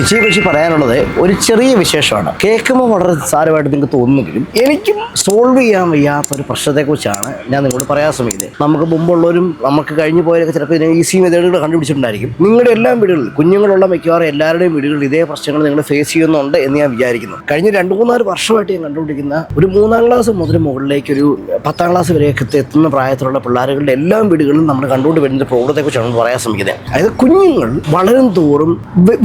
ഇച്ചിയെ കുറിച്ച് പറയാനുള്ളത് ഒരു ചെറിയ വിശേഷമാണ്. കേൾക്കുമ്പോൾ വളരെ സാരമായിട്ട് നിങ്ങൾക്ക് തോന്നുമെങ്കിലും എനിക്കും സോൾവ് ചെയ്യാൻ വയ്യാത്ത ഒരു പ്രശ്നത്തെക്കുറിച്ചാണ് ഞാൻ നിങ്ങളോട് പറയാൻ ശ്രമിക്കുന്നത്. നമുക്ക് മുമ്പുള്ളവരും നമുക്ക് കഴിഞ്ഞു പോയവരൊക്കെ ചിലപ്പോൾ ഇതിനെ ഈസി മെത്തേഡുകൾ കണ്ടുപിടിച്ചിട്ടുണ്ടായിരിക്കും. നിങ്ങളുടെ എല്ലാ വീടുകളിൽ കുഞ്ഞുങ്ങളുള്ള മിക്കവാറും എല്ലാവരുടെയും വീടുകളിൽ ഇതേ പ്രശ്നങ്ങൾ നിങ്ങൾ ഫേസ് ചെയ്യുന്നുണ്ട് എന്ന് ഞാൻ വിചാരിക്കുന്നു. കഴിഞ്ഞ രണ്ട് മൂന്നാൽ വർഷമായിട്ട് ഞാൻ കണ്ടുപിടിക്കുന്ന ഒരു മൂന്നാം ക്ലാസ് മുതൽ മുകളിലേക്ക് ഒരു പത്താം ക്ലാസ് വരെയൊക്കെ എത്തുന്ന പ്രായത്തിലുള്ള പിള്ളേരുടെ എല്ലാ വീടുകളിലും നമ്മൾ കണ്ടുകൊണ്ട് വരുന്ന പ്രോബ്ലത്തെക്കുറിച്ചാണ് പറയാൻ ശ്രമിക്കുന്നത്. അതായത് കുഞ്ഞുങ്ങൾ വളരും തോറും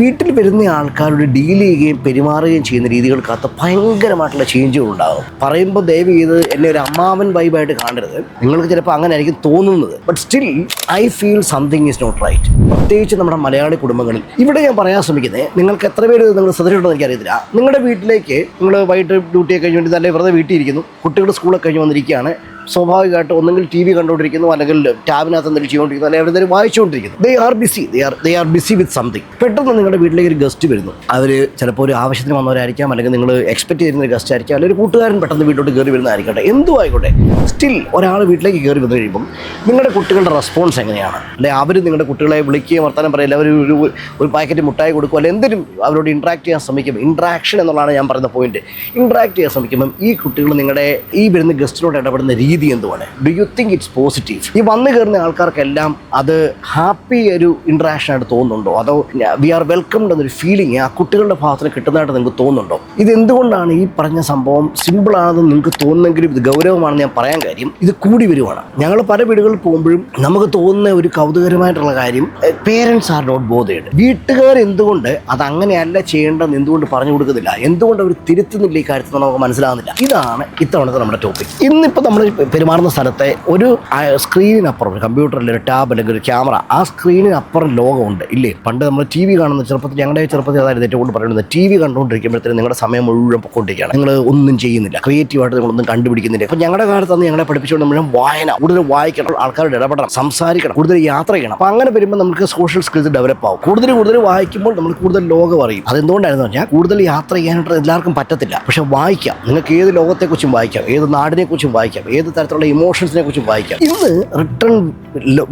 വീട്ടിൽ വരുന്ന ആൾക്കാരോട് ഡീൽ ചെയ്യുകയും പെരുമാറുകയും ചെയ്യുന്ന രീതികൾക്കകത്ത് ഭയങ്കരമായിട്ടുള്ള ചേഞ്ചുകൾ ഉണ്ടാകും. പറയുമ്പോൾ ദയവ് ചെയ്ത് എന്നെ ഒരു അമ്മാവൻ വൈബായിട്ട് കാണരുത്. നിങ്ങൾക്ക് ചിലപ്പോൾ അങ്ങനെ ആയിരിക്കും തോന്നുന്നത്. But still I feel something is not right പ്രത്യേകിച്ച് നമ്മുടെ മലയാളി കുടുംബങ്ങളിൽ. ഇവിടെ ഞാൻ പറയാൻ ശ്രമിക്കുന്നത് നിങ്ങൾക്ക് എത്ര പേര് നിങ്ങൾ ശ്രദ്ധിച്ചിട്ടുണ്ടോ എനിക്കറിയത്തില്ല. നിങ്ങളുടെ വീട്ടിലേക്ക് നിങ്ങൾ വൈകിട്ട് ഡ്യൂട്ടിയൊക്കെ കഴിഞ്ഞ് വേണ്ടി നല്ല വെറുതെ വീട്ടിൽ ഇരിക്കുന്നു. കുട്ടികൾ സ്കൂളൊക്കെ കഴിഞ്ഞ് വന്നിരിക്കുകയാണ്. സ്വാഭാവികമായിട്ട് ഒന്നെങ്കിൽ ടി വി കണ്ടുകൊണ്ടിരിക്കുന്നു അല്ലെങ്കിൽ ടാബിനകത്ത് എന്തെങ്കിലും ചെയ്തുകൊണ്ടിരിക്കുന്നു അല്ലെങ്കിൽ എവിടെയെങ്കിലും വായിച്ചുകൊണ്ടിരിക്കുന്നു. They are busy they are they are busy with something പെട്ടെന്ന് നിങ്ങളുടെ വീട്ടിലേക്ക് ഒരു ഗസ്റ്റ് വരുന്നു. അവർ ചിലപ്പോൾ ഒരു ആവശ്യത്തിന് വന്നവരായിരിക്കാം അല്ലെങ്കിൽ നിങ്ങൾ എക്സ്പെക്ട് ചെയ്യുന്ന ഒരു ഗസ്റ്റ് ആയിരിക്കാം അല്ലെങ്കിൽ ഒരു കൂട്ടുകാരൻ പെട്ടെന്ന് വീട്ടിലോട്ട് കയറി വരുന്നതായിരിക്കട്ടെ എന്തും ആയിക്കോട്ടെ. സ്റ്റിൽ ഒരാൾ വീട്ടിലേക്ക് കയറി വന്നു കഴിയുമ്പം നിങ്ങളുടെ കുട്ടികളുടെ റെസ്പോൺസ് എങ്ങനെയാണ്? അല്ലെങ്കിൽ അവർ നിങ്ങളുടെ കുട്ടികളെ വിളിക്കുകയും വർത്തമാനം പറയില്ല അവർ ഒരു ഒരു പാക്കറ്റ് മുട്ടായി കൊടുക്കുക അല്ലെങ്കിൽ എന്തിനും അവരോട് ഇൻട്രാക്ട് ചെയ്യാൻ ശ്രമിക്കും. ഇൻട്രാക്ഷൻ എന്നുള്ളതാണ് ഞാൻ പറയുന്ന പോയിന്റ് ഇൻട്രാക്ട് ചെയ്യാൻ ശ്രമിക്കുമ്പം ഈ കുട്ടികൾ നിങ്ങളുടെ ഈ വരുന്ന ഗസ്റ്റിനോട് ഇടപെടുന്ന രീതി എന്തുവാണ്? Do you think it's positive ഈ വന്നു കയറുന്ന ആൾക്കാർക്കെല്ലാം അത് ഹാപ്പി ഒരു ഇൻട്രാക്ഷൻ ആയിട്ട് തോന്നുന്നുണ്ടോ? അതോ വി ആർ വെൽക്കംഡ് എന്നൊരു ഫീലിംഗ് ആ കുട്ടികളുടെ ഭാഗത്തിന് കിട്ടുന്നതായിട്ട് നിങ്ങൾക്ക് തോന്നുന്നുണ്ടോ? ഇത് എന്തുകൊണ്ടാണ് ഈ പറഞ്ഞ സംഭവം സിമ്പിൾ ആണെന്ന് നിങ്ങൾക്ക് തോന്നുന്നെങ്കിലും ഇത് ഗൗരവമാണെന്ന് ഞാൻ പറയാൻ കാര്യം ഇത് കൂടി വരുവാണ്. ഞങ്ങൾ പല വീടുകളിൽ പോകുമ്പോഴും നമുക്ക് തോന്നുന്ന ഒരു കൗതുകരമായിട്ടുള്ള കാര്യം പേരൻസ് ആർ നോട്ട് ബോധേഡ് വീട്ടുകാർ എന്തുകൊണ്ട് അത് അങ്ങനെയല്ല ചെയ്യേണ്ടതെന്ന് എന്തുകൊണ്ട് പറഞ്ഞു കൊടുക്കുന്നില്ല? എന്തുകൊണ്ട് അവർ തിരുത്തുന്നില്ല ഈ കാര്യത്തിൽ നമുക്ക് മനസ്സിലാകുന്നില്ല? ഇതാണ് ഇത്തവണത്തെ നമ്മുടെ ടോപ്പിക് ഇന്നിപ്പോൾ നമ്മൾ പെരുമാറുന്ന സ്ഥലത്തെ ഒരു സ്ക്രീനിനപ്പുറം കമ്പ്യൂട്ടർ അല്ലെങ്കിൽ ഒരു ടാബ് അല്ലെങ്കിൽ ഒരു ക്യാമറ ആ സ്ക്രീനിനപ്പുറം ലോകമുണ്ട്. ഇല്ലേ? പണ്ട് നമ്മൾ ടി വി കാണുന്ന ചെറുപ്പത്തിൽ ഞങ്ങളുടെ ചെറുപ്പത്തിൽ അതായത് ഏറ്റവും കൂടുതൽ പറയുന്നത്. ടി വി കണ്ടുകൊണ്ടിരിക്കുമ്പോഴത്തേനും നിങ്ങളുടെ സമയം മുഴുവൻ പൊക്കൊണ്ടിരിക്കുകയാണ്. നിങ്ങൾ ഒന്നും ചെയ്യുന്നില്ല. ക്രിയേറ്റീവായിട്ട് നിങ്ങളൊന്നും കണ്ടുപിടിക്കുന്നില്ല. അപ്പോൾ ഞങ്ങളുടെ കാലത്ത് അന്ന് ഞങ്ങളെ പഠിപ്പിച്ചുകൊണ്ട് മുഴുവൻ വായന കൂടുതൽ വായിക്കണം ആൾക്കാരോട് ഇടപെടണം സംസാരിക്കണം കൂടുതൽ യാത്ര ചെയ്യണം. അപ്പോൾ അങ്ങനെ വരുമ്പോൾ നമുക്ക് സോഷ്യൽ സ്കിൽസ് ഡെവലപ്പ് ആവും. കൂടുതൽ കൂടുതൽ വായിക്കുമ്പോൾ നമ്മൾ കൂടുതൽ ലോകം അറിയും. അതെന്തുകൊണ്ടായിരുന്നു? പറഞ്ഞാൽ കൂടുതൽ യാത്ര ചെയ്യാനായിട്ട് എല്ലാവർക്കും പറ്റത്തില്ല. പക്ഷേ വായിക്കാം. നിങ്ങൾക്ക് ഏത് ലോകത്തെക്കുറിച്ചും വായിക്കാം. ഏത് നാടിനെക്കുറിച്ചും വായിക്കാം. ഏത് തരത്തിലുള്ള ഇമോഷൻസിനെ കുറിച്ച് വായിക്കാം. ഇന്ന് റിട്ടേൺ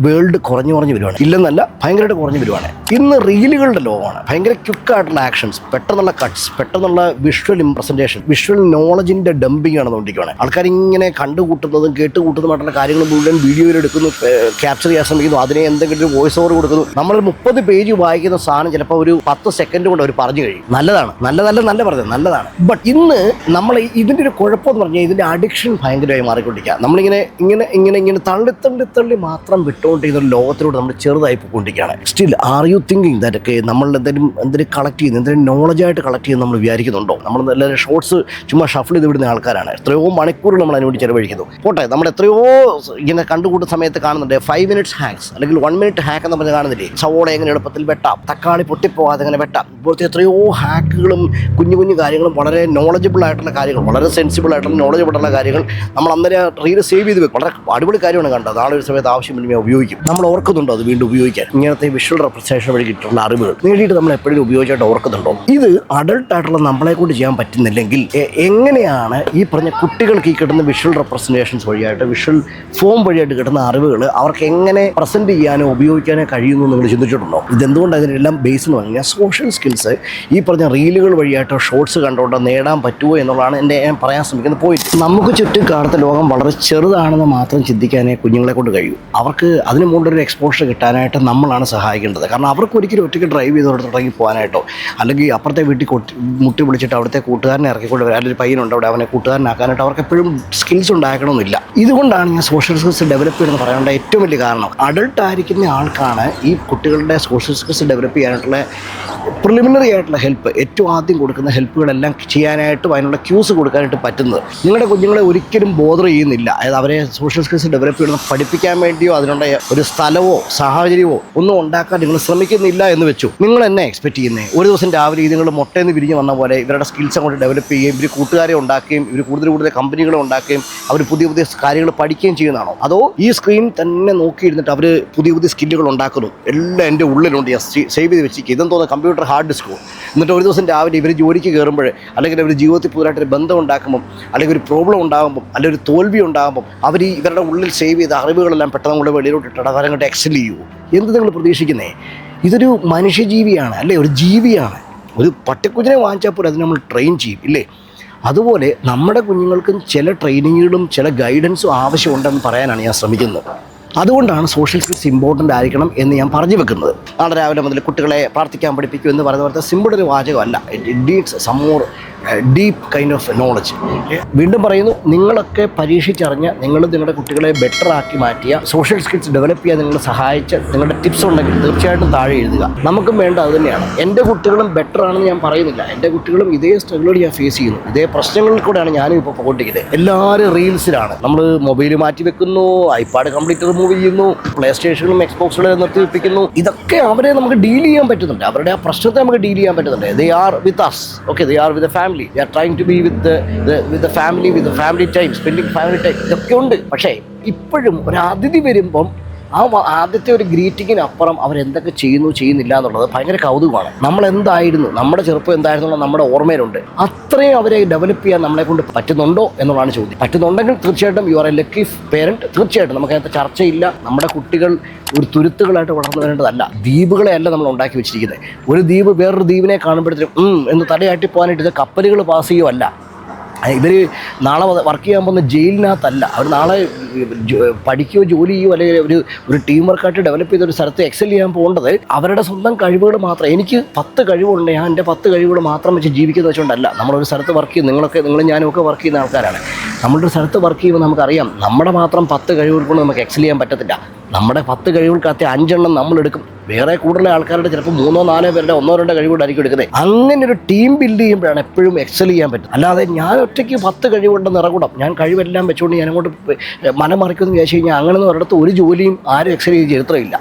വേൾഡ് കുറഞ്ഞു കുറഞ്ഞു വരുവാണ്. ഇല്ലെന്നല്ല ഭയങ്കരമായിട്ട് കുറഞ്ഞു വരുവാണ്. ഇന്ന് റീലുകളുടെ ലോകമാണ് ഭയങ്കര ക്വിക്കായിട്ടുള്ള ആക്ഷൻസ് പെട്ടെന്നുള്ള കട്ട്സ് പെട്ടെന്നുള്ള വിഷ്വൽ ഇംപ്രസന്റേഷൻ വിഷ്വൽ നോളജിന്റെ ഡംപിങ് ആണ് നോക്കിക്കുകയാണ് ആൾക്കാർ ഇങ്ങനെ കണ്ടുകൂട്ടുന്നതും കേട്ടുകൂട്ടുന്നതുമായിട്ടുള്ള കാര്യങ്ങൾ മുഴുവൻ വീഡിയോയിൽ എടുക്കുന്നു ക്യാപ്ചർ ചെയ്യാൻ ശ്രമിക്കുന്നു അതിനെ എന്തെങ്കിലും വോയിസ് ഓവർ കൊടുക്കുന്നു. നമ്മൾ മുപ്പത് പേജ് വായിക്കുന്ന സാധനം ചിലപ്പോൾ ഒരു പത്ത് സെക്കൻഡ് കൊണ്ട് അവർ പറഞ്ഞു കഴിയും. നല്ലതാണ്. നല്ലതല്ല നല്ല പറഞ്ഞത് നല്ലതാണ്. ബട്ട് ഇന്ന് നമ്മൾ ഇതിന്റെ ഒരു കുഴപ്പമെന്ന് പറഞ്ഞാൽ ഇതിന്റെ അഡിക്ഷൻ ഭയങ്കരമായി മാറിക്കൊണ്ടിരിക്കുക നമ്മളിങ്ങനെ ഇങ്ങനെ ഇങ്ങനെ ഇങ്ങനെ തള്ളി തള്ളി തള്ളി മാത്രം വിട്ടുകൊണ്ടിരിക്കുന്ന ഒരു ലോകത്തിലൂടെ നമ്മൾ ചെറുതായി പോയിക്കൊണ്ടിരിക്കുകയാണ്. Still are you thinking that നമ്മൾ എന്തെങ്കിലും എന്തെങ്കിലും കളക്ട് ചെയ്യുന്നു എന്തെങ്കിലും നോളജായിട്ട് കളക്ട് ചെയ്യുന്ന നമ്മൾ വിചാരിക്കുന്നുണ്ടോ? നമ്മൾ നല്ല ഷോർട്സ് ചുമ്മാ ഷഫിൾ ചെയ്ത് വിടുന്ന ആൾക്കാരാണ്. എത്രയോ മണിക്കൂർ നമ്മൾ അതിനുവേണ്ടി ചെലവഴിക്കുന്നു. പോട്ടെ നമ്മൾ എത്രയോ ഇങ്ങനെ കണ്ടുകൂട്ടുന്ന സമയത്ത് കാണുന്നുണ്ട്. ഫൈവ് മിനിറ്റ്സ് ഹാക്സ് അല്ലെങ്കിൽ വൺ മിനിറ്റ് ഹാക്ക് എന്ന് പറഞ്ഞ് കാണുന്നില്ലേ? സവോള എങ്ങനെ എളുപ്പത്തിൽ വെട്ടാം? തക്കാളി പൊട്ടിപ്പോകാതെ അങ്ങനെ വെട്ടാം? ഇപ്പോഴത്തെ എത്രയോ ഹാക്കുകളും കുഞ്ഞു കുഞ്ഞു കാര്യങ്ങളും വളരെ നോളജബിൾ ആയിട്ടുള്ള കാര്യങ്ങൾ വളരെ സെൻസിബിൾ ആയിട്ടുള്ള നോളജബിൾ ആയിട്ടുള്ള കാര്യങ്ങൾ നമ്മൾ അന്നേരം റീൽ സേവ് ചെയ്ത് വെക്കും. വളരെ അടിപൊളി കാര്യമാണ് കണ്ടത്. നാളെ ഒരു സമയത്ത് ആവശ്യമില്ല ഉപയോഗിക്കും. നമ്മൾ ഓർക്കുന്നുണ്ടോ അത് വീണ്ടും ഉപയോഗിക്കാൻ? ഇങ്ങനത്തെ വിഷ്വൽ റെപ്രസെന്റേഷൻ വഴി കിട്ടുന്ന അറിവുകൾ നേടിയിട്ട് നമ്മൾ എപ്പോഴും ഉപയോഗിച്ചായിട്ട് ഓർക്കുന്നുണ്ടോ? ഇത് അഡൾട്ട് ആയിട്ടുള്ള നമ്മളെ കൊണ്ട് ചെയ്യാൻ പറ്റുന്നില്ലെങ്കിൽ എങ്ങനെയാണ് ഈ പറഞ്ഞ കുട്ടികൾക്ക് ഈ കിട്ടുന്ന വിഷ്വൽ റെപ്രസെന്റേഷൻസ് വഴിയായിട്ട് വിഷ്വൽ ഫോം വഴിയായിട്ട് കിട്ടുന്ന അറിവുകൾ അവർക്ക് എങ്ങനെ പ്രസന്റ് ചെയ്യാനോ ഉപയോഗിക്കാനോ കഴിയുന്നു നിങ്ങൾ ചിന്തിച്ചിട്ടുണ്ടോ? ഇതെന്തുകൊണ്ട് അതിനെല്ലാം ബേസ് എന്ന് പറഞ്ഞാൽ സോഷ്യൽ സ്കിൽസ് ഈ പറഞ്ഞ റീലുകൾ വഴിയായിട്ടോ ഷോർട്സ് കണ്ടുകൊണ്ടോ നേടാൻ പറ്റുമോ എന്നുള്ളതാണ് എന്റെ ഞാൻ പറയാൻ ശ്രമിക്കുന്ന പോയിന്റ് നമുക്ക് ചുറ്റും കാണുന്ന ലോകം വളരെ ചെറുതാണെന്ന് മാത്രം ചിന്തിക്കാനേ കുഞ്ഞുങ്ങളെ കൊണ്ട് കഴിയൂ. അവർക്ക് അതിന് മുകളിലൊരു എക്സ്പോഷർ കിട്ടാനായിട്ട് നമ്മളാണ് സഹായിക്കേണ്ടത്. കാരണം അവർക്ക് ഒരിക്കലും ഒറ്റയ്ക്ക് ഡ്രൈവ് ചെയ്തോടെ തുടങ്ങി പോകാനായിട്ടോ അല്ലെങ്കിൽ അപ്പുറത്തെ വീട്ടിൽ കൊട്ടി മുട്ടി വിളിച്ചിട്ട് അവിടുത്തെ കൂട്ടുകാരനെ ഇറക്കിക്കൊണ്ട് വരാൻ ഒരു പയ്യനുണ്ട് അവിടെ അവനെ കൂട്ടുകാരനാക്കാനായിട്ട് അവർക്ക് എപ്പോഴും സ്കിൽസ് ഉണ്ടാക്കണമെന്നില്ല. ഇതുകൊണ്ടാണ് ഞാൻ സോഷ്യൽ സ്കിൽസ് ഡെവലപ്പ് ചെയ്യുന്നത് പറയേണ്ട ഏറ്റവും വലിയ കാരണം. അഡൾട്ട് ആയിരിക്കുന്ന ആൾക്കാണ് ഈ കുട്ടികളുടെ സോഷ്യൽ സ്കിൽസ് ഡെവലപ്പ് ചെയ്യാനായിട്ടുള്ള പ്രിലിമിനറി ആയിട്ടുള്ള ഹെൽപ്പ് ഏറ്റവും ആദ്യം കൊടുക്കുന്ന ഹെൽപ്പുകളെല്ലാം ചെയ്യാനായിട്ടും അതിനുള്ള ക്യൂസ് കൊടുക്കാനായിട്ട് പറ്റുന്നത്. നിങ്ങളുടെ കുഞ്ഞുങ്ങളെ ഒരിക്കലും ബോധർ ചെയ്യുന്നില്ല. അതായത് അവരെ സോഷ്യൽ സ്കിൽസ് ഡെവലപ്പ് ചെയ്യണം പഠിപ്പിക്കാൻ വേണ്ടിയോ അതിനുള്ള ഒരു സ്ഥലമോ സാഹചര്യമോ ഒന്നും ഉണ്ടാക്കാൻ നിങ്ങൾ ശ്രമിക്കുന്നില്ല എന്ന് വെച്ചു. നിങ്ങൾ എന്നെ എക്സ്പെക്ട് ചെയ്യുന്നത് ഒരു ദിവസം രാവിലെ നിങ്ങൾ മുട്ടയെന്ന് വിരിഞ്ഞ് വന്ന പോലെ ഇവരുടെ സ്കിൽസ് അങ്ങോട്ട് ഡെവലപ്പ് ചെയ്യുകയും ഇവർ കൂട്ടുകാരെ ഉണ്ടാക്കുകയും ഇവർ കൂടുതൽ കൂടുതൽ കമ്പനികളെ ഉണ്ടാക്കുകയും അവർ പുതിയ പുതിയ കാര്യങ്ങൾ പഠിക്കുകയും ചെയ്യുന്നതാണോ? അതോ ഈ സ്ക്രീൻ തന്നെ നോക്കിയിരുന്നിട്ട് അവർ പുതിയ പുതിയ സ്കില്ലുകൾ ഉണ്ടാക്കുന്നു? എല്ലാം എന്റെ ഉള്ളിലുണ്ട്. സേവ് ചെയ്ത് വെച്ചിരിക്കുക ഇതെന്തോന്ന്? തോന്നുന്നു കമ്പ്യൂട്ടർ ഹാർഡ് ഡിസ്കോ എന്നിട്ട് ഒരു ദിവസം രാവിലെ ഇവർ ജോലിക്ക് കയറുമ്പോൾ അല്ലെങ്കിൽ അവർ ജീവിതത്തിൽ പുതുതായിട്ടൊരു ബന്ധം ഉണ്ടാക്കുമ്പം അല്ലെങ്കിൽ ഒരു പ്രോബ്ലം ഉണ്ടാകുമ്പം അല്ലെങ്കിൽ ഒരു തോൽവി ഉണ്ടാകുമ്പം അവർ ഇവരുടെ ഉള്ളിൽ സേവ് ചെയ്ത അറിവുകളെല്ലാം പെട്ടെന്ന് കൂടെ വെളിയിലോട്ട് ഇട്ടിട്ട് അതങ്ങോട്ട് എക്സൽ ചെയ്യുമോ എന്ത് നിങ്ങൾ പ്രതീക്ഷിക്കുന്നേ? ഇതൊരു മനുഷ്യജീവിയാണ് അല്ലേ? ഒരു ജീവിയാണ്. ഒരു പട്ടിക്കുഞ്ഞിനെ വാങ്ങിച്ചാൽ പോലും അത് നമ്മൾ ട്രെയിൻ ചെയ്യും ഇല്ലേ? അതുപോലെ നമ്മുടെ കുഞ്ഞുങ്ങൾക്കും ചില ട്രെയിനിങ്ങുകളും ചില ഗൈഡൻസും ആവശ്യമുണ്ടെന്ന് പറയാനാണ് ഞാൻ ശ്രമിക്കുന്നത്. അതുകൊണ്ടാണ് സോഷ്യൽ സ്കിൽസ് ഇമ്പോർട്ടന്റ് ആയിരിക്കണം എന്ന് ഞാൻ പറഞ്ഞു വെക്കുന്നത്. നാളെ രാവിലെ മുതൽ കുട്ടികളെ പ്രാർത്ഥിക്കാൻ പഠിപ്പിക്കും എന്ന് പറയുന്ന പോലത്തെ സിമ്പിൾ ഒരു വാചകമല്ല. It needs some more deep kind of knowledge വീണ്ടും പറയുന്നു നിങ്ങളൊക്കെ പരീക്ഷിച്ചറിഞ്ഞ് നിങ്ങൾ നിങ്ങളുടെ കുട്ടികളെ ബെറ്റർ ആക്കി മാറ്റിയ സോഷ്യൽ സ്കിൽസ് ഡെവലപ്പ് ചെയ്യാൻ നിങ്ങൾ സഹായിച്ച നിങ്ങളുടെ ടിപ്സ് ഉണ്ടെങ്കിൽ തീർച്ചയായിട്ടും താഴെ എഴുതുക. നമുക്കും വേണ്ട അത് തന്നെയാണ്. എന്റെ കുട്ടികളും ബെറ്റർ ആണെന്ന് ഞാൻ പറയുന്നില്ല. എന്റെ കുട്ടികളും ഇതേ സ്ട്രഗിളുകൾ ഞാൻ ഫേസ് ചെയ്യുന്നു. ഇതേ പ്രശ്നങ്ങളിൽ കൂടെയാണ് ഞാനും ഇപ്പോൾ പോകൊണ്ടിരിക്കുന്നത് എല്ലാവരും റീൽസിലാണ് നമ്മൾ മൊബൈൽ മാറ്റി വെക്കുന്നു ഐപാഡ് കംപ്ലീറ്റ് റിമൂവ് ചെയ്യുന്നു പ്ലേ സ്റ്റേഷനും എക്സ്ബോക്സുകളും നിർത്തിവെപ്പിക്കുന്നു ഇതൊക്കെ അവരെ നമുക്ക് ഡീൽ ചെയ്യാൻ പറ്റുന്നുണ്ട്. അവരുടെ ആ പ്രശ്നത്തെ നമുക്ക് ഡീൽ ചെയ്യാൻ പറ്റുന്നുണ്ട്. They are with us okay they are with family they are trying to be with with family with family time spending family time ഇതൊക്കെ ഉണ്ട്. പക്ഷേ ഇപ്പോഴും ഒരു അതിഥി വരുമ്പം ആ ആദ്യത്തെ ഒരു ഗ്രീറ്റിങ്ങിനപ്പുറം അവരെന്തൊക്കെ ചെയ്യുന്നു ചെയ്യുന്നില്ല എന്നുള്ളത് ഭയങ്കര കൗതുകമാണ്. നമ്മൾ എന്തായിരുന്നു നമ്മുടെ ചെറുപ്പം എന്തായിരുന്നു നമ്മുടെ ഓർമ്മയിലുണ്ട്. അത്രയും അവരെ ഡെവലപ്പ് ചെയ്യാൻ നമ്മളെ കൊണ്ട് പറ്റുന്നുണ്ടോ എന്നുള്ളതാണ് ചോദ്യം. പറ്റുന്നുണ്ടെങ്കിൽ തീർച്ചയായിട്ടും you are a lucky parent തീർച്ചയായിട്ടും നമുക്കതിനകത്ത് ചർച്ചയില്ല. നമ്മുടെ കുട്ടികൾ ഒരു തുരുത്തുകളായിട്ട് വളർന്നു വരേണ്ടതല്ല. ദ്വീപുകളെ അല്ല നമ്മൾ ഉണ്ടാക്കി വെച്ചിരിക്കുന്നത്. ഒരു ദ്വീപ് വേറൊരു ദ്വീപിനെ കാണുമ്പോഴത്തേക്കും എന്ന് തടയാട്ടി പോകാനായിട്ട് ഇത് കപ്പലുകൾ പാസ് ചെയ്യുമല്ല ഇവർ നാളെ വർക്ക് ചെയ്യാൻ പോകുന്ന ജയിലിനകത്തല്ല. അവർ നാളെ പഠിക്കുകയോ ജോലി ചെയ്യുകയോ അല്ലെങ്കിൽ ഒരു ഒരു ടീം വർക്കായിട്ട് ഡെവലപ്പ് ചെയ്ത ഒരു സ്ഥലത്ത് എക്സൽ ചെയ്യാൻ പോകേണ്ടത് അവരുടെ സ്വന്തം കഴിവുകൾ മാത്രം. എനിക്ക് പത്ത് കഴിവുണ്ട്. ഞാൻ എന്റെ പത്ത് കഴിവുകൾ മാത്രം വെച്ച് ജീവിക്കുന്ന വെച്ചുകൊണ്ടല്ല. നമ്മളൊരു സ്ഥലത്ത് വർക്ക് ചെയ്യും. നിങ്ങളൊക്കെ നിങ്ങളും ഞാനും ഒക്കെ വർക്ക് ചെയ്യുന്ന ആൾക്കാരാണ്. നമ്മളൊരു സ്ഥലത്ത് വർക്ക് ചെയ്യുമ്പോൾ നമുക്കറിയാം. നമ്മുടെ മാത്രം പത്ത് കഴിവുകൾ കൊണ്ട് നമുക്ക് എക്സൽ ചെയ്യാൻ പറ്റത്തില്ല. നമ്മുടെ പത്ത് കഴിവുകൾക്കകത്തെ അഞ്ചെണ്ണം നമ്മൾ എടുക്കും വേറെ കൂടുതൽ ആൾക്കാരുടെ ചിലപ്പോൾ മൂന്നോ നാലോ പേരുടെ ഒന്നോ രണ്ടോ കഴിവുകൊണ്ടായിരിക്കും എടുക്കുന്നത്. അങ്ങനെ ഒരു ടീം ബിൽഡ് ചെയ്യുമ്പോഴാണ് എപ്പോഴും എക്സൽ ചെയ്യാൻ പറ്റും അല്ലാതെ ഞാൻ ഒറ്റയ്ക്ക് പത്ത് കഴിവുണ്ടെന്ന് ഇറങ്ങൂടാം ഞാൻ കഴിവെല്ലാം വെച്ചുകൊണ്ട് ഞാൻ അങ്ങോട്ട് മനം മറിക്കുമെന്ന് വിചാരിച്ചു കഴിഞ്ഞാൽ അങ്ങനെ ഒരിടത്ത് ഒരു ജോലിയും ആരും എക്സൽ ചെയ്ത് ചരിത്രമില്ല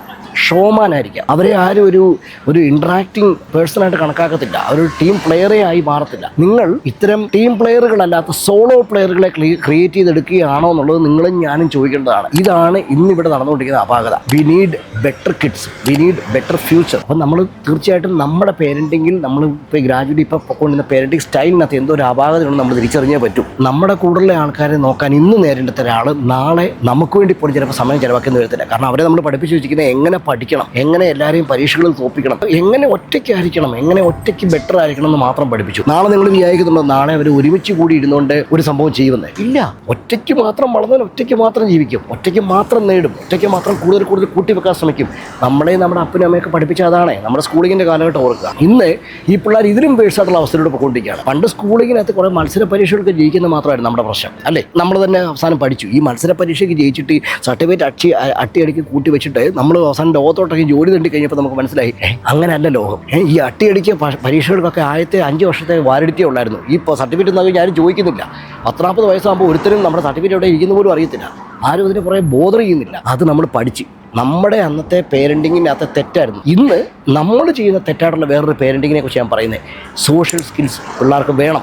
ഷോമാനായിരിക്കാം. അവരെ ആരും ഒരു ഒരു ഇൻട്രാക്ടിങ് പേഴ്സണായിട്ട് കണക്കാക്കത്തില്ല. അവരൊരു ടീം പ്ലെയറെ ആയി മാറത്തില്ല. നിങ്ങൾ ഇത്തരം ടീം പ്ലെയറുകളല്ലാത്ത സോളോ പ്ലെയറുകളെ ക്രിയേറ്റ് ചെയ്തെടുക്കുകയാണോ എന്നുള്ളത് നിങ്ങളും ഞാനും ചോദിക്കേണ്ടതാണ്. ഇതാണ് ഇന്നിവിടെ നടന്നുകൊണ്ടിരിക്കുന്ന അപാകത. We need better kids we need better future അപ്പം നമ്മൾ തീർച്ചയായിട്ടും നമ്മുടെ പേരന്റിങ്ങിൽ നമ്മൾ ഇപ്പോൾ ഗ്രാജുവേറ്റ് ഇപ്പോൾ പൊക്കൊണ്ടിരുന്ന പേരന്റിങ് സ്റ്റൈലിനകത്ത് എന്തോ ഒരു അപാകതയുണ്ടെന്ന് നമ്മൾ തിരിച്ചറിഞ്ഞേ പറ്റും. നമ്മുടെ കൂടുതലുള്ള ആൾക്കാരെ നോക്കാൻ ഇന്ന് നേരിടത്ത ഒരാൾ നാളെ നമുക്ക് വേണ്ടി പോലും ചിലപ്പോൾ സമയം ചിലവാക്കുന്ന വരത്തില്ല. കാരണം അവരെ നമ്മൾ പഠിപ്പിച്ചു വെച്ചിരിക്കുന്നത് എങ്ങനെ പഠിക്കണം. എങ്ങനെ എല്ലാവരെയും പരീക്ഷകളിൽ തോപ്പിക്കണം എങ്ങനെ ഒറ്റയ്ക്കായിരിക്കണം എങ്ങനെ ഒറ്റയ്ക്ക് ബെറ്റർ ആയിരിക്കണം എന്ന് മാത്രം പഠിപ്പിച്ചു. നാളെ നിങ്ങൾ വിചാരിക്കുന്നുണ്ടോ നാളെ അവർ ഒരുമിച്ച് കൂടി ഇരുന്നുകൊണ്ട് ഒരു സംഭവം ചെയ്യുമെന്ന്. ഇല്ല. ഒറ്റയ്ക്ക് മാത്രം വളർന്നാൽ ഒറ്റയ്ക്ക് മാത്രം ജീവിക്കും. ഒറ്റയ്ക്ക് മാത്രം നേടും. ഒറ്റയ്ക്ക് മാത്രം കൂടുതൽ കൂടുതൽ കൂട്ടി വെക്കാൻ ശ്രമിക്കും. നമ്മളെ നമ്മുടെ അപ്പനും അമ്മയൊക്കെ പഠിപ്പിച്ച അതാണ്. നമ്മുടെ സ്കൂളിങ്ങിന്റെ കാലഘട്ടം ഓർക്കുക. ഇന്ന് ഈ പിള്ളേർ ഇതിലും വേഴ്സായിട്ടുള്ള അവസ്ഥയിലൂടെ പോയിക്കൊണ്ടിരിക്കുകയാണ്. പണ്ട് സ്കൂളിങ്ങിനകത്ത് കുറേ മത്സര പരീക്ഷകൾക്ക് ജയിക്കുന്ന മാത്രമായിരുന്നു നമ്മുടെ പ്രശ്നം. അല്ലേ? നമ്മൾ തന്നെ അവസാനം പഠിച്ചു. ഈ മത്സര പരീക്ഷയ്ക്ക് ജയിച്ചിട്ട് സർട്ടിഫിക്കറ്റ് അട്ടി അട്ടിയടിക്ക് കൂട്ടി വെച്ചിട്ട് നമ്മൾ അവസാനം ലോകത്തോട്ടൊക്കെ ജോലി തണ്ടി കഴിഞ്ഞപ്പോൾ നമുക്ക് മനസ്സിലായി അങ്ങനെയല്ല ലോകം. ഈ അട്ടിയടിക്ക് പരീക്ഷകൾക്കൊക്കെ ആദ്യത്തെ അഞ്ച് വർഷത്തെ വാരടിത്തേ ഉള്ളായിരുന്നു ഈ സർട്ടിഫിക്കറ്റ് ഒന്നും ഞാനും ചോദിക്കുന്നില്ല. പത്തനാൽപ്പത് വയസ്സാകുമ്പോൾ ഒരുത്തരും നമ്മുടെ സർട്ടിഫിക്കറ്റ് എവിടെ ഇരിക്കുന്ന പോലും അറിയത്തില്ല. ആരും അതിന് കുറേ ബോധർ ചെയ്യുന്നില്ല. അത് നമ്മൾ പഠിച്ച്. നമ്മുടെ അന്നത്തെ പേരന്റിങ്ങിനകത്തെ തെറ്റായിരുന്നു. ഇന്ന് നമ്മൾ ചെയ്യുന്ന തെറ്റായിട്ടുള്ള വേറൊരു പേരന്റിങ്ങിനെ കുറിച്ച് ഞാൻ പറയുന്നത് സോഷ്യൽ സ്കിൽസ് പിള്ളേർക്ക് വേണം.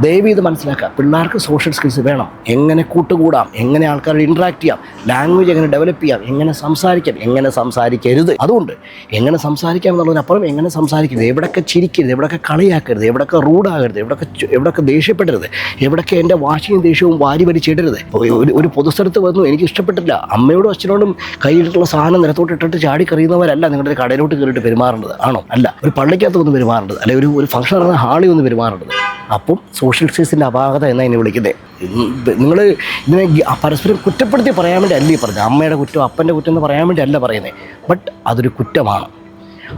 ദയവ് ഇത് മനസ്സിലാക്കുക. പിള്ളേർക്ക് സോഷ്യൽ സ്കിൽസ് വേണം. എങ്ങനെ കൂട്ടുകൂടാം? എങ്ങനെ ആൾക്കാരോട് ഇൻട്രാക്ട് ചെയ്യാം? ലാംഗ്വേജ് എങ്ങനെ ഡെവലപ്പ് ചെയ്യാം? എങ്ങനെ സംസാരിക്കാം? എങ്ങനെ സംസാരിക്കരുത്? അതുകൊണ്ട് എങ്ങനെ സംസാരിക്കാം എന്നുള്ളതിനപ്പുറം എങ്ങനെ സംസാരിക്കരുത്? എവിടെയൊക്കെ ചിരിക്കരുത്? എവിടെയൊക്കെ കളിയാക്കരുത്? എവിടെയൊക്കെ റൂഡാകരുത്? എവിടെയൊക്കെ എവിടെയൊക്കെ ദേഷ്യപ്പെടരുത്? എവിടെയൊക്കെ എന്റെ വാശിയും ദേഷ്യവും വാരി വലിച്ചിടരുത് ഒരു പൊതുസ്ഥലത്ത് വന്നു. എനിക്ക് ഇഷ്ടപ്പെട്ടില്ല. അമ്മയോടും അച്ഛനോടും കയ്യിലിട്ടുള്ള സാധനം നിലത്തോട്ട് ഇട്ടിട്ട് ചാടി കറിയുന്നവരല്ല നിങ്ങളുടെ കടയിലോട്ട് കയറിയിട്ട് പെരുമാറേണ്ടത് ആണോ? അല്ല. ഒരു പള്ളിക്കകത്ത് വന്ന് പെരുമാറേണ്ടത് അല്ലെങ്കിൽ ഒരു ഒരു ഫംഗ്ഷൻ നടന്ന ഹാളിൽ വന്ന് പെരുമാറേണ്ടത് അപ്പം സോഷ്യൽ സ്കിൽസിന്റെ അപാകത എന്നാണ് എന്നെ വിളിക്കുന്നത് നിങ്ങൾ ഇതിനെ പരസ്പരം കുറ്റപ്പെടുത്തി പറയാൻ വേണ്ടി അല്ലേ പറഞ്ഞത്? അമ്മയുടെ കുറ്റം അപ്പന്റെ കുറ്റം എന്ന് പറയാൻ വേണ്ടി അല്ല പറയുന്നത് ബട്ട് അതൊരു കുറ്റമാണ്.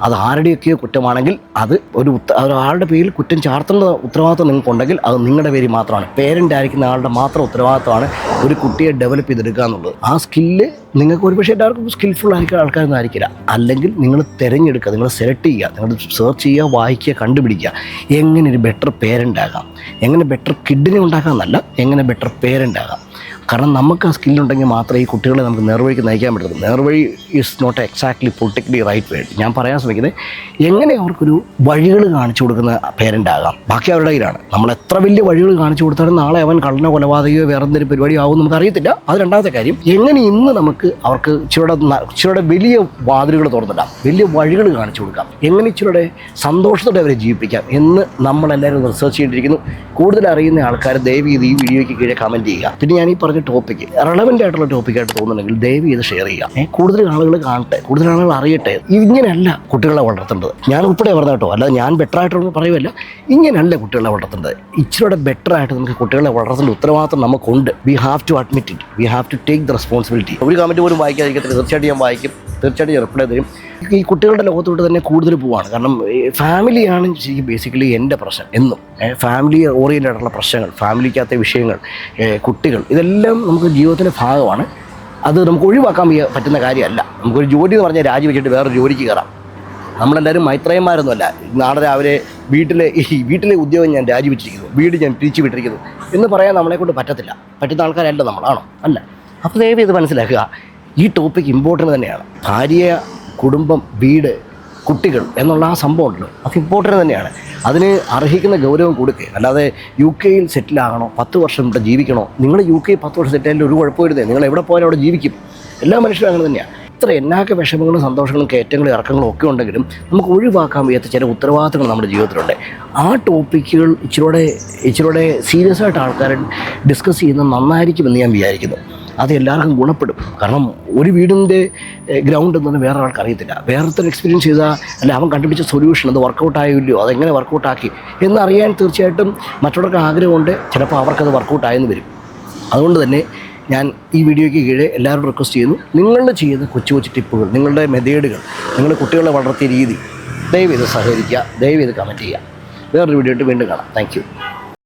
അത് ആരുടെയൊക്കെയോ കുറ്റമാണെങ്കിൽ അത് ഒരു ഒരാളുടെ പേരിൽ കുറ്റം ചാർത്തേണ്ട ഉത്തരവാദിത്വം നിങ്ങൾക്കുണ്ടെങ്കിൽ അത് നിങ്ങളുടെ പേര് മാത്രമാണ്. പേരന്റ് ആയിരിക്കുന്ന ആളുടെ മാത്രം ഉത്തരവാദിത്വമാണ് ഒരു കുട്ടിയെ ഡെവലപ്പ് ചെയ്തെടുക്കുക എന്നുള്ളത്. ആ സ്കില്ല് നിങ്ങൾക്ക് ഒരുപക്ഷെ എല്ലാവർക്കും സ്കിൽഫുൾ ആയിരിക്കുന്ന ആൾക്കാരൊന്നും ആയിരിക്കില്ല അല്ലെങ്കിൽ നിങ്ങൾ തിരഞ്ഞെടുക്കുക നിങ്ങൾ സെലക്ട് ചെയ്യുക നിങ്ങൾ സെർച്ച് ചെയ്യുക വായിക്കുക കണ്ടുപിടിക്കുക. എങ്ങനെ ഒരു ബെറ്റർ പേരന്റ് ആകാം? എങ്ങനെ ബെറ്റർ കിഡിനെ ഉണ്ടാക്കാമെന്നല്ല എങ്ങനെ ബെറ്റർ പേരന്റ് ആകാം? കാരണം നമുക്ക് ആ സ്കില്ലുണ്ടെങ്കിൽ മാത്രമേ ഈ കുട്ടികളെ നമുക്ക് നേർവഴിക്ക് നയിക്കാൻ പറ്റുള്ളൂ നേർവഴി is not exactly politically right word ഞാൻ പറയാൻ ശ്രമിക്കുന്നത് എങ്ങനെ അവർക്കൊരു വഴികൾ കാണിച്ചു കൊടുക്കുന്ന പേരന്റ് ആകാം? ബാക്കി അവരുടെ കയ്യിലാണ്. നമ്മൾ എത്ര വലിയ വഴികൾ കാണിച്ചു കൊടുത്താലും നാളെ അവൻ കള്ളനോ കൊലപാതകയോ വേറെ എന്തെങ്കിലും പരിപാടി ആവും നമുക്ക് അറിയത്തില്ല. അത് രണ്ടാമത്തെ കാര്യം എങ്ങനെ ഇന്ന് നമുക്ക് അവർക്ക് ഇച്ചിരിയുടെ ഇച്ചിരിയുടെ വലിയ വാതിലുകൾ തുറന്നിടാം. വലിയ വഴികൾ കാണിച്ചു കൊടുക്കാം. എങ്ങനെ ഇച്ചിരിയുടെ സന്തോഷത്തോടെ അവരെ ജീവിപ്പിക്കാം എന്ന് നമ്മളെല്ലാവരും റിസർച്ച് ചെയ്തിരിക്കുന്നു. കൂടുതൽ അറിയുന്ന ആൾക്കാർ ദയവ് ഈ വീഡിയോയ്ക്ക് കീഴെ കമന്റ് ചെയ്യുക. പിന്നെ ഞാൻ ഈ പറഞ്ഞ ടോപ്പിക്ക് റെലവന്റ് ആയിട്ടുള്ള ടോപ്പിക്കായിട്ട് തോന്നുന്നുണ്ടെങ്കിൽ ദയവ് ചെയ്ത് ഷെയർ ചെയ്യുക. കൂടുതൽ ആളുകൾ കാണട്ടെ കൂടുതൽ ആളുകൾ അറിയട്ടെ. ഇങ്ങനെയല്ല കുട്ടികളെ വളർത്തേണ്ടത്. ഞാൻ ഉൾപ്പെടെ പറഞ്ഞ കേട്ടോ അല്ലാതെ ഞാൻ ബെറ്റർ ആയിട്ടൊന്നും പറയുമല്ല ഇങ്ങനെയല്ല കുട്ടികളെ വളർത്തേണ്ടത്. ഇച്ചിരിയുടെ ബെറ്റർ ആയിട്ട് നമുക്ക് കുട്ടികളെ വളർത്തേണ്ട ഉത്തരവാദിത്വം നമുക്കുണ്ട്. We have to admit it we have to take the responsibility ഒരു കമന്റ് പോലും വായിക്കാതിരിക്കത്തില്ല. തീർച്ചയായിട്ടും ഞാൻ വായിക്കും. തീർച്ചയായിട്ടും ഞാൻ റിപ്ലൈ തരും. ഈ കുട്ടികളുടെ ലോകത്തോട്ട് തന്നെ കൂടുതൽ പോവാണ്. കാരണം ഫാമിലിയാണ് ശരിക്കും ബേസിക്കലി എന്റെ പ്രശ്നം എന്നും. ഫാമിലി ഓറിയന്റഡ് ആയിട്ടുള്ള പ്രശ്നങ്ങൾ ഫാമിലിക്കകത്തെ വിഷയങ്ങൾ കുട്ടികൾ ഇതെല്ലാം നമുക്ക് ജീവിതത്തിന്റെ ഭാഗമാണ്. അത് നമുക്ക് ഒഴിവാക്കാൻ പറ്റുന്ന കാര്യമല്ല. നമുക്കൊരു ജോലി എന്ന് പറഞ്ഞാൽ രാജിവെച്ചിട്ട് വേറെ ജോലിക്ക് കയറാം. നമ്മളെല്ലാവരും മൈത്രയന്മാരൊന്നുമല്ല. നാളെ രാവിലെ വീട്ടിലെ ഈ വീട്ടിലെ ഉദ്യോഗം ഞാൻ രാജിവെച്ചിരിക്കുന്നു വീട് ഞാൻ തിരിച്ചു വിട്ടിരിക്കുന്നു. എന്ന് പറയാൻ നമ്മളെ കൊണ്ട് പറ്റത്തില്ല. പറ്റുന്ന ആൾക്കാരല്ല നമ്മളാണോ? അല്ല. അപ്പോൾ ദയവ് ഇത് മനസ്സിലാക്കുക ഈ ടോപ്പിക് ഇമ്പോർട്ടന്റ് തന്നെയാണ്. ഭാര്യ കുടുംബം വീട് കുട്ടികൾ എന്നുള്ള ആ സംഭവം ഉണ്ടല്ലോ അത് ഇമ്പോർട്ടന്റ് തന്നെയാണ്. അതിന് അർഹിക്കുന്ന ഗൗരവം കൊടുക്കുക. അല്ലാതെ യു കെയിൽ സെറ്റിലാകണോ പത്ത് വർഷം ഇവിടെ ജീവിക്കണോ? നിങ്ങൾ യു കെ പത്ത് വർഷം സെറ്റായാലും ഒരു കുഴപ്പമിരുന്നേ. നിങ്ങൾ എവിടെ പോയാലും അവിടെ ജീവിക്കും. എല്ലാ മനുഷ്യരും അങ്ങനെ തന്നെയാണ് ഇത്ര എന്നാക്ക വിഷമങ്ങളും സന്തോഷങ്ങളും കയറ്റങ്ങളും ഇറക്കങ്ങളും ഒക്കെ ഉണ്ടെങ്കിലും നമുക്ക് ഒഴിവാക്കാൻ വയ്യാത്ത ചില ഉത്തരവാദിത്തങ്ങൾ നമ്മുടെ ജീവിതത്തിലുണ്ട്. ആ ടോപ്പിക്കുകൾ ഇച്ചിരൂടെ ഇച്ചിരൂടെ സീരിയസ് ആയിട്ട് ആൾക്കാർ ഡിസ്കസ് ചെയ്യുന്നത് നന്നായിരിക്കുമെന്ന് ഞാൻ വിചാരിക്കുന്നു. അത് എല്ലാവർക്കും ഗുണപ്പെടും. കാരണം ഒരു വീടിന്റെ ഗ്രൗണ്ട് എന്നൊന്നും വേറെ ആൾക്ക് അറിയത്തില്ല. വേറൊരുത്തർ എക്സ്പീരിയൻസ് ചെയ്താൽ അല്ല അവൻ കണ്ടുപിടിച്ച സൊല്യൂഷൻ അത് വർക്കൗട്ട് ആയില്ലയോ അതെങ്ങനെ വർക്കൗട്ട് ആക്കി എന്നറിയാൻ തീർച്ചയായിട്ടും മറ്റുള്ളവർക്ക് ആഗ്രഹമുണ്ട്. ചിലപ്പോൾ അവർക്കത് വർക്കൗട്ട് ആയെന്ന് വരും. അതുകൊണ്ട് തന്നെ ഞാൻ ഈ വീഡിയോയ്ക്ക് കീഴെ എല്ലാവരും റിക്വസ്റ്റ് ചെയ്യുന്നു. നിങ്ങൾ ചെയ്യുന്ന കൊച്ചു കൊച്ചു ടിപ്പുകൾ നിങ്ങളുടെ മെതേഡുകൾ നിങ്ങളുടെ കുട്ടികളെ വളർത്തിയ രീതി ദയവ് ഇത് സഹകരിക്കുക ദയവ് ഇത് കമന്റ് ചെയ്യുക. വേറൊരു വീഡിയോ ആയിട്ട് വീണ്ടും കാണാം. താങ്ക്